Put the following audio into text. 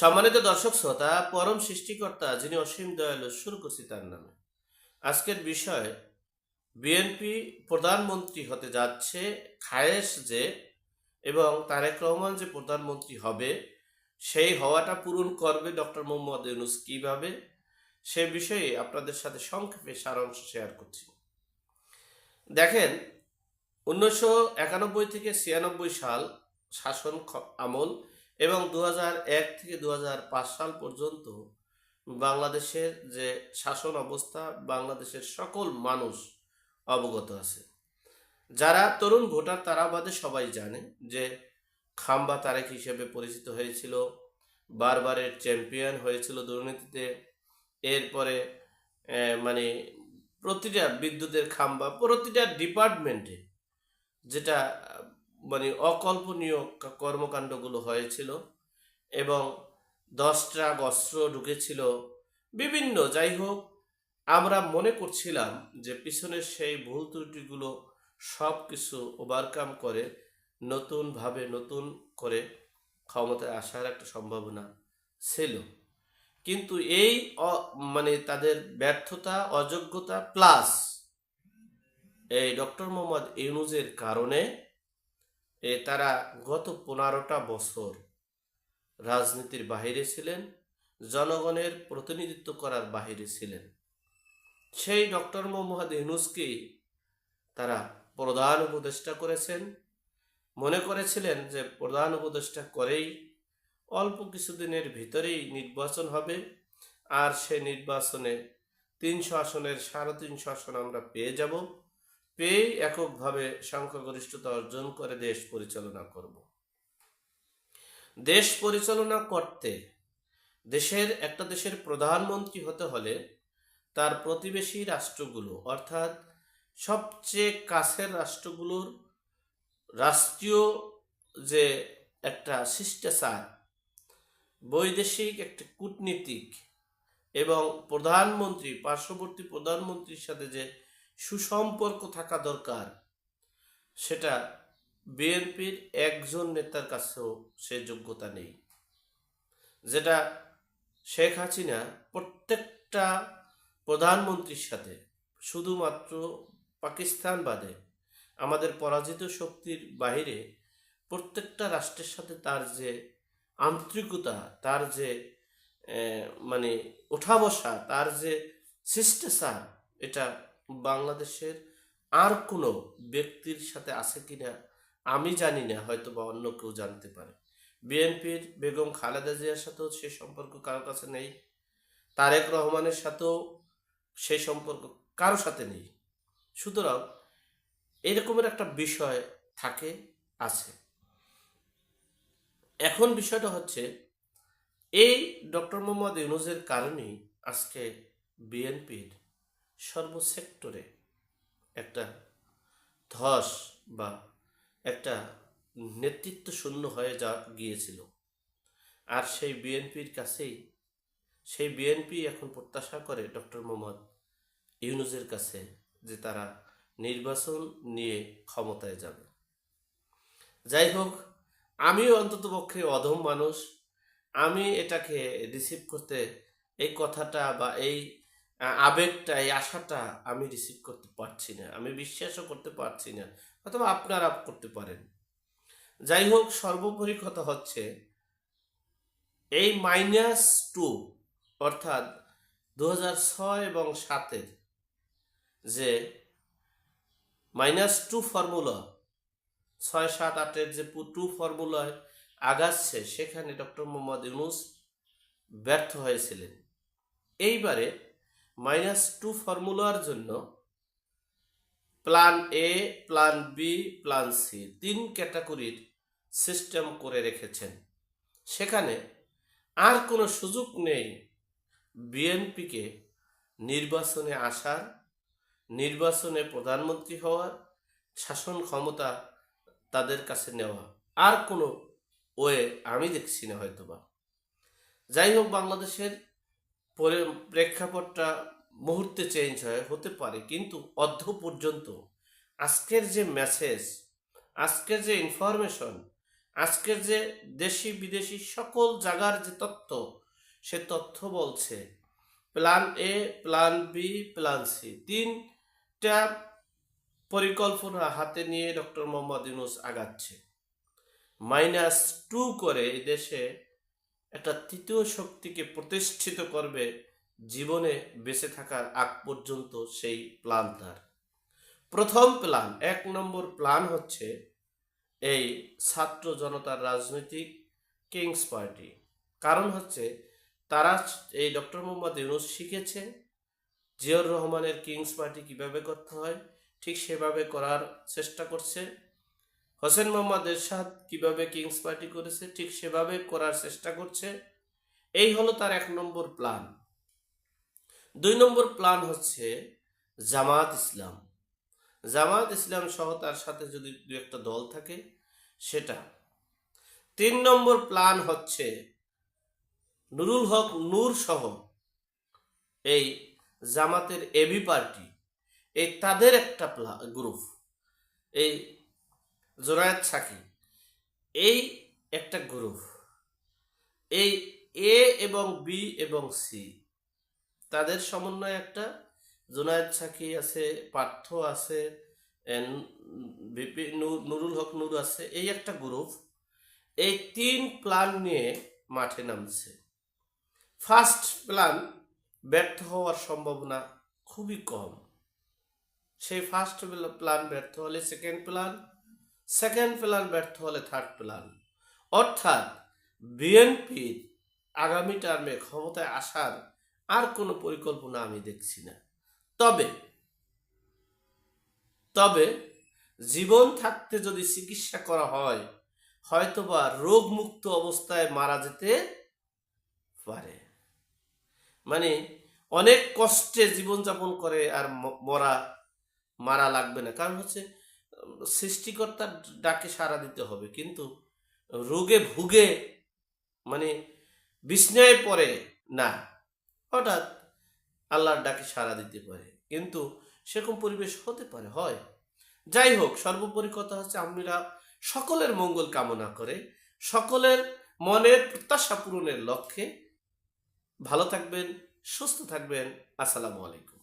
সম্মানিত দর্শক শ্রোতা, পরম সৃষ্টিকর্তা যিনি অসীম দয়ালু শুরু করছি তার নামে। আজকের বিষয়, বিএনপি প্রধানমন্ত্রী হতে যাচ্ছে খায়েশ যে এবং তারেক রহমান যে প্রধানমন্ত্রী হবে, সেই হওয়াটা পূরণ করবে ডক্টর মোহাম্মদ ইউনুস কীভাবে, সে বিষয়ে আপনাদের সাথে সংক্ষেপে সারাংশ শেয়ার করছি। দেখেন, উনিশশো একানব্বই থেকে ছিয়ানব্বই সাল শাসন আমল এবং দু থেকে দু হাজার পাঁচ সাল পর্যন্ত বাংলাদেশের যে শাসন অবস্থা, বাংলাদেশের সকল মানুষ অবগত আছে। যারা তরুণ ভোটার তারা বাদে সবাই জানে যে খাম্বা তারেক হিসেবে পরিচিত হয়েছিল, বারবারের চ্যাম্পিয়ন হয়েছিল দুর্নীতিতে, এরপরে মানে প্রতিটা বিদ্যুতের খাম্বা, প্রতিটা ডিপার্টমেন্টে যেটা অকল্পনীয় কর্মকাণ্ডগুলো হয়েছিল এবং দশ ট্রাক অস্ত্র ঢুকেছিল। বিভিন্ন, যাই হোক, আমরা মনে করছিলাম যে পিছনের সেই ভুল ত্রুটিগুলো সব কিছু ওভারকাম করে, নতুনভাবে নতুন করে ক্ষমতায় আসার একটা সম্ভাবনা ছিল। কিন্তু এই মানে তাদের ব্যর্থতা, অযোগ্যতা, প্লাস এই ডক্টর মোহাম্মদ ইউনুজের কারণে এ তারা গত পনেরোটা বছর রাজনীতির বাহিরে ছিলেন, জনগণের প্রতিনিধিত্ব করার বাহিরে ছিলেন। সেই ডক্টর মোহাম্মদ ইউনুসকেই তারা প্রধান উপদেষ্টা করেছেন। মনে করেছিলেন যে প্রধান উপদেষ্টা করেই অল্প কিছুদিনের ভিতরেই নির্বাচন হবে আর সে নির্বাচনে তিনশো আসনের সাড়ে তিনশো আসন আমরা পেয়ে যাব। পেয়ে এককভাবে সংখ্যাগরিষ্ঠতা অর্জন করে দেশ পরিচালনা করব। দেশ পরিচালনা করতে দেশের, একটা দেশের প্রধানমন্ত্রী হতে হলে তার প্রতিবেশী রাষ্ট্রগুলো, অর্থাৎ সবচেয়ে কাছের রাষ্ট্রগুলোর রাষ্ট্রীয় যে একটা শিষ্টাচার, বৈদেশিক একটা কূটনীতিক এবং প্রধানমন্ত্রী, পার্শ্ববর্তী প্রধানমন্ত্রীর সাথে যে সুসম্পর্ক থাকা দরকার। সেটা বিএনপির একজন নেতার কাছেও সে যোগ্যতা নেই। যেটা শেখ হাসিনা প্রত্যেকটা প্রধানমন্ত্রীর সাথে, শুধুমাত্র পাকিস্তান বাদে আমাদের পরাজিত শক্তির বাইরে প্রত্যেকটা রাষ্ট্রের সাথে তার যে আন্তরিকতা, তার যে মানে ওঠা বসা, তার যে শিষ্টাচার, এটা বাংলাদেশের আর কোনো ব্যক্তির সাথে আছে কিনা আমি জানি না, হয়তো বা অন্য কেউ জানতে পারে। বিএনপির বেগম খালেদা জিয়ার সাথেও সে সম্পর্ক কারোর কাছে নেই, তারেক রহমানের সাথেও সেই সম্পর্ক কারও সাথে নেই। সুতরাং এরকমের একটা বিষয় থাকে, আছে। এখন বিষয়টা হচ্ছে, এই ডক্টর মোহাম্মদ ইউনুজের কারণেই আজকে বিএনপির সর্বসেক্টরে একটা ধস বা একটা নেতৃত্ব শূন্য হয়ে যা গিয়েছিল। আর সেই বিএনপির কাছেই, সেই বিএনপি এখন প্রত্যাশা করে ডক্টর মোহাম্মদ ইউনুজের কাছে যে তারা নির্বাচন নিয়ে ক্ষমতায় যাবে। যাই হোক, আমিও অন্ততপক্ষে অধম মানুষ। আমি এটাকে রিসিভ করতে এই কথাটা বা এই আবেগটা, এই আশাটা আমি রিসিভ করতে পারছি না, আমি বিশ্বাসও করতে পারছি না, অথবা আপনারা করতে পারেন। যাই হোক, সর্বোপরি কথা হচ্ছে, এই মাইনাস টু অর্থাৎ দু ছয় এবং সাতের যে মাইনাস টু ফর্মুলা ছয়, সাত, আটের যে টু ফর্মুলায় আগাচ্ছে, সেখানে ডক্টর মোহাম্মদ ইউনুস ব্যর্থ হয়েছিলেন। এইবারে মাইনাস টু ফর্মুলার জন্য plan A, plan B, plan C তিন ক্যাটাগরির সিস্টেম করে রেখেছেন। সেখানে আর কোনো সুযোগ নেই বিএনপিকে নির্বাচনে আসার, নির্বাচনে প্রধানমন্ত্রী হওয়ার, শাসন ক্ষমতা তাদের কাছে নেওয়া। আর কোনো ওয়ে আমি দেখছি না হয়তোবা। যাই হোক, বাংলাদেশের প্রেক্ষাপটটা মুহূর্তে চেঞ্জ হয়, হতে পারে। কিন্তু অর্ধ পর্যন্ত আজকের যে মেসেজ আজকের যে ইনফরমেশন আজকের যে দেশি বিদেশি সকল জায়গার যে তথ্য সে তথ্য বলছে plan A plan B plan C তিনটা পরিকল্পনা হাতে নিয়ে ডক্টর মোহাম্মদ ইউনুস আগাচ্ছে। মাইনাস টু করে এই দেশে একটা তৃতীয় শক্তিকে প্রতিষ্ঠিত করবে জীবনে বেঁচে থাকার আগ পর্যন্ত সেই প্ল্যান তার। প্রথম প্ল্যান, এক নম্বর প্ল্যান হচ্ছে এই ছাত্র জনতার রাজনৈতিক কিংস পার্টি। কারণ হচ্ছে তারা এই ডক্টর মোহাম্মদ ইউনুস শিখেছে জিয়র রহমানের কিংস পার্টি কীভাবে করতে হয়, ঠিক সেভাবে করার চেষ্টা করছে। হোসেন মোহাম্মদ এরশাদ কীভাবে কিংস পার্টি করেছে, ঠিক সেভাবে করার চেষ্টা করছে। এই হলো তার এক নম্বর প্ল্যান দুই নম্বর প্ল্যান হচ্ছে জামাত ইসলাম। জামাত ইসলাম সহ তার সাথে যদি দু একটা দল থাকে, সেটা। তিন নম্বর প্ল্যান হচ্ছে নুরুল হক নূর সহ এই জামাতের এবি পার্টি এই তাদের একটা গ্রুপ এই জোরায়াত সাকি। এই একটা গ্রুপ। এই এ এবং বি এবং সি তাদের সমন্বয়ে একটা জোনায়েদ সাকি আছে, পার্থ আছে নুরুল হক নূর আছে। এই একটা গ্রুপ। এই তিন প্ল্যান নিয়ে মাঠে নামছে। ফার্স্ট প্ল্যান ব্যর্থ হওয়ার সম্ভাবনা খুবই কম। সেই ফার্স্ট প্ল্যান ব্যর্থ হলে সেকেন্ড প্ল্যান সেকেন্ড প্ল্যান ব্যর্থ হলে থার্ড প্ল্যান। অর্থাৎ বিএনপির আগামী টার্মে ক্ষমতায় আসার আর কোনো পরিকল্পনা আমি দেখছি না। তবে তবে জীবন থাকতে যদি চিকিৎসা করা হয়, হয়তোবা রোগমুক্ত অবস্থায় মারা যেতে পারে। মানে অনেক কষ্টে জীবনযাপন করে আর মরা, মারা লাগবে না। কারণ হচ্ছে সৃষ্টিকর্তার ডাকে সাড়া দিতে হবে। কিন্তু রোগে ভুগে মানে বিস্ময়ে পড়ে না। হঠাৎ আল্লাহর ডাকে সাড়া দিতে পারে। কিন্তু সেরকম পরিবেশ হতে পারে, হয়। যাই হোক, সর্বোপরি কথা হচ্ছে আমরা সকলের মঙ্গল কামনা করে, সকলের মনের প্রত্যাশা পূরণের লক্ষ্যে ভালো থাকবেন, সুস্থ থাকবেন। আসসালামু আলাইকুম।